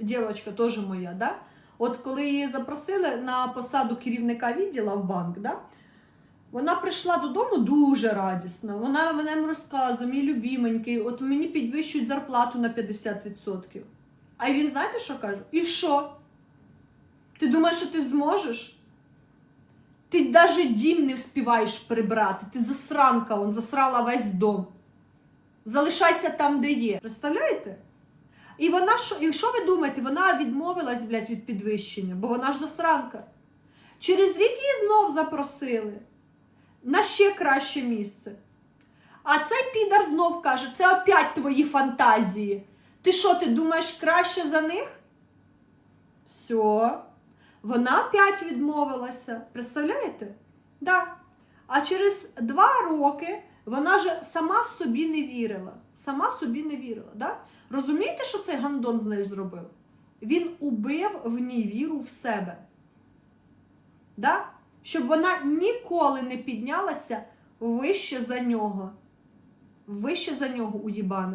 дівчинка теж моя, да? От коли її запросили на посаду керівника відділу в банк, да? вона прийшла додому дуже радісна. Вона їм розказує, мій любіменький, от мені підвищують зарплату на 50%. А він знаєте, що каже? І що? Ти думаєш, що ти зможеш? Ти навіть дім не вспіваєш прибрати. Ти засранка, он засрала весь дом. Залишайся там, де є. Представляєте? І вона що, і що ви думаєте? Вона відмовилась, блядь, від підвищення, бо вона ж засранка. Через рік її знов запросили на ще краще місце. А цей підар знов каже: це опять твої фантазії. Ти що, ти думаєш краще за них? Все. Вона опять відмовилася. Представляєте? Да. А через два роки вона же сама собі не вірила. Сама собі не вірила. Да? Розумієте, що цей гандон з нею зробив? Він убив в ній віру в себе. Да? Щоб вона ніколи не піднялася вище за нього. Вище за нього уїбана.